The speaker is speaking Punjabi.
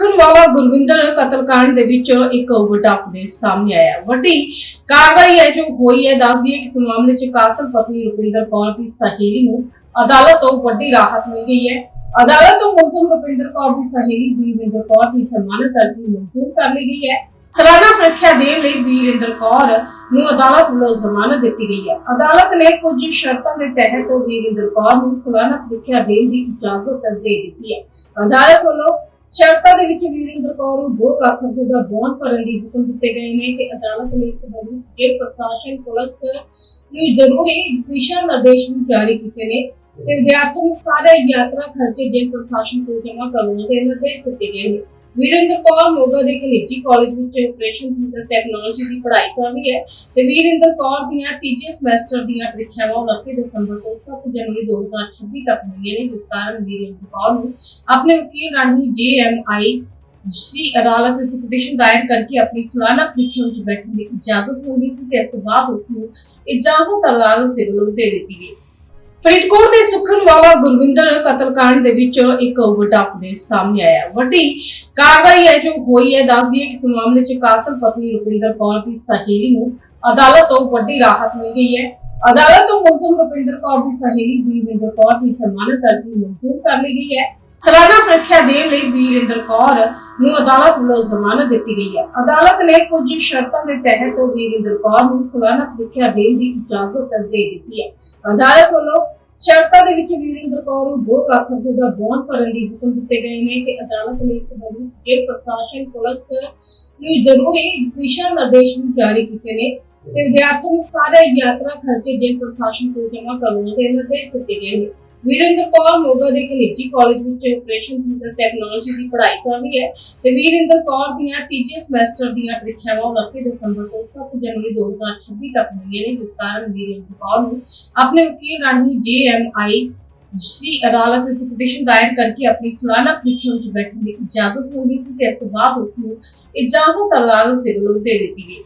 ਸੁਖਨਵਾਲਾ ਗੁਰਵਿੰਦਰ ਕਤਲकांड ਦੇ ਵਿੱਚ ਇੱਕ ਵੱਡਾ ਅਪਡੇਟ ਸਾਹਮਣੇ ਆਇਆ। ਹੈ। ਵੱਡੀ ਕਾਰਵਾਈ ਹੈ ਜੋ ਹੋਈ ਹੈ ਦੱਸਦੀ ਹੈ ਕਿ ਇਸ ਮਾਮਲੇ 'ਚ ਕਾਤਲ ਪਤਨੀ ਰੁਪਿੰਦਰ ਕੌਰ ਦੀ ਸਹੇਲੀ ਨੂੰ ਅਦਾਲਤ ਤੋਂ ਵੱਡੀ ਰਾਹਤ ਮਿਲ ਗਈ ਹੈ। ਅਦਾਲਤ ਤੋਂ ਮੁਲਜ਼ਮ ਰੁਪਿੰਦਰ ਕੌਰ ਦੀ ਸਹੇਲੀ ਵੀਰਿੰਦਰ ਕੌਰ ਦੀ ਜ਼ਮਾਨਤ ਅਰਜ਼ੀ ਮਨਜ਼ੂਰ ਕਰ ਲਈ ਗਈ ਹੈ। ਸਾਲਾਨਾ ਪ੍ਰੀਖਿਆ ਦੇਣ ਲਈ ਵੀਰਿੰਦਰ ਕੌਰ ਨੂੰ ਅਦਾਲਤ ਵੱਲੋਂ ਜ਼ਮਾਨਤ ਦਿੱਤੀ ਗਈ ਹੈ। ਅਦਾਲਤ ਨੇ ਕੁਝ ਸ਼ਰਤਾਂ ਦੇ ਤਹਿਤ ਵੀਰਿੰਦਰ ਕੌਰ ਨੂੰ ਸਾਲਾਨਾ ਪ੍ਰੀਖਿਆ ਦੇਣ ਦੀ ਇਜਾਜ਼ਤ ਦੇ ਦਿੱਤੀ ਹੈ। ਅਦਾਲਤ ਵੱਲੋਂ ਸ਼ਰਤਾਂ ਦੇ ਵਿੱਚ ਵੀਰਿੰਦਰ ਕੌਰ ਨੂੰ 2 ਲੱਖ ਰੁਪਏ ਦਾ ਬੌਂਡ ਭਰਨ ਦੇ ਹੁਕਮ ਦਿੱਤੇ ਗਏ ਨੇ ਤੇ ਅਦਾਲਤ ਨੇ ਇਸ ਸੰਬੰਧ ਵਿੱਚ ਜੇਲ੍ਹ ਪ੍ਰਸ਼ਾਸਨ, ਪੁਲਿਸ ਨੂੰ ਜ਼ਰੂਰੀ ਦਿਸ਼ਾ ਨਿਰਦੇਸ਼ ਵੀ ਜਾਰੀ ਕੀਤੇ ਨੇ ਤੇ ਵਿਦਿਆਰਥੀਆਂ ਨੂੰ ਸਾਰੇ ਯਾਤਰਾ ਖਰਚੇ ਜੇਲ੍ਹ ਪ੍ਰਸ਼ਾਸਨ ਕੋਲ ਜਮ੍ਹਾਂ ਕਰਵਾਉਣ ਦੇ ਨਿਰਦੇਸ਼ ਦਿੱਤੇ ਗਏ ਨੇ। ਵੀਰਿੰਦਰ ਕੌਰ ਮੋਗਾ ਦੇ ਇੱਕ ਕਾਲਜ ਵਿੱਚ ਆਪਰੇਸ਼ਨ ਥੀਏਟਰ ਟੈਕਨੋਲੋਜੀ ਦੀ ਪੜ੍ਹਾਈ ਕਰ ਰਹੀ ਹੈ ਤੇ ਵੀਰਿੰਦਰ ਕੌਰ ਦੀਆਂ ਤੀਜੇ ਸਮੈਸਟਰ ਦੀਆਂ ਪ੍ਰੀਖਿਆਵਾਂ 29 ਦਸੰਬਰ ਤੋਂ 7 ਜਨਵਰੀ 2026 ਤੱਕ ਹੋਈਆਂ ਨੇ, ਜਿਸ ਕਾਰਨ ਵੀਰਿੰਦਰ ਕੌਰ ਨੂੰ ਆਪਣੇ ਵਕੀਲ ਰਾਹੀਂ ਜੇਐਮਆਈ ਸੀ ਅਦਾਲਤ ਵਿੱਚ ਪਟੀਸ਼ਨ ਦਾਇਰ ਕਰਕੇ ਆਪਣੀ ਸਾਲਾਨਾ ਪ੍ਰੀਖਿਆ ਵਿੱਚ ਬੈਠਣ ਦੀ ਇਜਾਜ਼ਤ ਹੋਣੀ ਸੀ ਤੇ ਇਸ ਤੋਂ ਬਾਅਦ ਉਸ ਨੂੰ ਇਜਾਜ਼ਤ ਅਦਾਲਤ ਦੇ ਵੱਲੋਂ ਦੇ ਦਿੱਤੀ ਗਈ। ਫਰੀਦਕੋਟ ਦੇ ਸੁਖਨਵਾਲਾ ਗੁਰਵਿੰਦਰ ਕਤਲकांड ਦੇ ਵਿੱਚ ਇੱਕ ਵੱਡਾ ਅਪਡੇਟ ਸਾਹਮਣੇ ਆਇਆ। ਵੱਡੀ ਕਾਰਵਾਈ ਹੈ ਜੋ ਹੋਈ ਹੈ ਦੱਸਦੀ ਹੈ ਕਿ ਇਸ ਮਾਮਲੇ 'ਚ ਕਾਤਲ ਪਤਨੀ ਰੁਪਿੰਦਰ ਕੌਰ ਦੀ ਸਹੇਲੀ ਨੂੰ ਅਦਾਲਤ ਤੋਂ ਵੱਡੀ ਰਾਹਤ ਮਿਲ ਗਈ ਹੈ। ਅਦਾਲਤ ਤੋਂ ਮੁਲਜ਼ਮ ਰੁਪਿੰਦਰ ਕੌਰ ਦੀ ਸਹੇਲੀ ਵੀਰਿੰਦਰ ਕੌਰ ਦੀ ਜ਼ਮਾਨਤ ਅਰਜ਼ੀ ਮਨਜ਼ੂਰ ਕਰ ਲਈ ਗਈ ਹੈ। ਸਾਲਾਨਾ ਪ੍ਰੀਖਿਆ ਦੇਣ ਲਈ ਵੀਰਿੰਦਰ ਕੌਰ ਨੂੰ ਅਦਾਲਤ ਵੱਲੋਂ ਜ਼ਮਾਨਤ ਦਿੱਤੀ ਗਈ ਹੈ। ਅਦਾਲਤ ਨੇ ਕੁਝ ਸ਼ਰਤਾਂ ਦੇ ਤਹਿਤ ਵੀਰਿੰਦਰ ਕੌਰ ਨੂੰ ਸਾਲਾਨਾ ਪ੍ਰੀਖਿਆ ਦੇਣ ਦੀ ਇਜਾਜ਼ਤ ਦੇ ਦਿੱਤੀ ਹੈ। ਅਦਾਲਤ ਵੱਲੋਂ ਸ਼ਰਤਾਂ ਦੇ ਵਿੱਚ ਵੀਰਿੰਦਰ ਕੌਰ ਨੂੰ 2 ਲੱਖ ਰੁਪਏ ਦਾ ਬੌਂਡ ਭਰਨ ਦੇ ਹੁਕਮ ਦਿੱਤੇ ਗਏ ਨੇ ਤੇ ਅਦਾਲਤ ਨੇ ਇਸ ਸੰਬੰਧ ਵਿੱਚ ਜੇਲ੍ਹ ਪ੍ਰਸ਼ਾਸਨ, ਪੁਲਿਸ ਨੂੰ ਜ਼ਰੂਰੀ ਦਿਸ਼ਾ ਨਿਰਦੇਸ਼ ਵੀ ਜਾਰੀ ਕੀਤੇ ਨੇ ਤੇ ਵਿਦਿਆਰਥੀਆਂ ਨੂੰ ਸਾਰੇ ਯਾਤਰਾ ਖਰਚੇ ਜੇਲ੍ਹ ਪ੍ਰਸ਼ਾਸਨ ਕੋਲ ਜਮ੍ਹਾਂ ਕਰਵਾਉਣ ਦੇ ਨਿਰਦੇਸ਼ ਦਿੱਤੇ ਗਏ ਨੇ। ਵੀਰਿੰਦਰ ਕੌਰ ਮੋਗਾ ਦੇ ਇੱਕ ਕਾਲਜ ਵਿੱਚ ਆਪਰੇਸ਼ਨ ਥੀਏਟਰ ਟੈਕਨੋਲੋਜੀ ਦੀ ਪੜ੍ਹਾਈ ਕਰ ਰਹੀ ਹੈ ਤੇ ਵੀਰਿੰਦਰ ਕੌਰ ਦੀਆਂ ਤੀਜੇ ਸਮੈਸਟਰ ਦੀਆਂ ਪ੍ਰੀਖਿਆਵਾਂ 29 ਦਸੰਬਰ ਤੋਂ 7 ਜਨਵਰੀ 2026 ਤੱਕ ਹੋਣਗੀਆਂ ਨੇ, ਜਿਸ ਕਾਰਨ ਵੀਰਿੰਦਰ ਕੌਰ ਨੂੰ ਆਪਣੇ ਵਕੀਲ ਰਾਹੀਂ ਜੇਐਮਆਈ ਸੀ ਅਦਾਲਤ ਵਿੱਚ ਪਟੀਸ਼ਨ ਦਾਇਰ ਕਰਕੇ ਆਪਣੀ ਸਾਲਾਨਾ ਪ੍ਰੀਖਿਆ ਵਿੱਚ ਬੈਠਣ ਦੀ ਇਜਾਜ਼ਤ ਹੋਣੀ ਸੀ ਤੇ ਇਸ ਤੋਂ ਬਾਅਦ ਉਸ ਨੂੰ ਇਜਾਜ਼ਤ ਅਦਾਲਤ ਦੇ ਵੱਲੋਂ ਦੇ ਦਿੱਤੀ ਗਈ।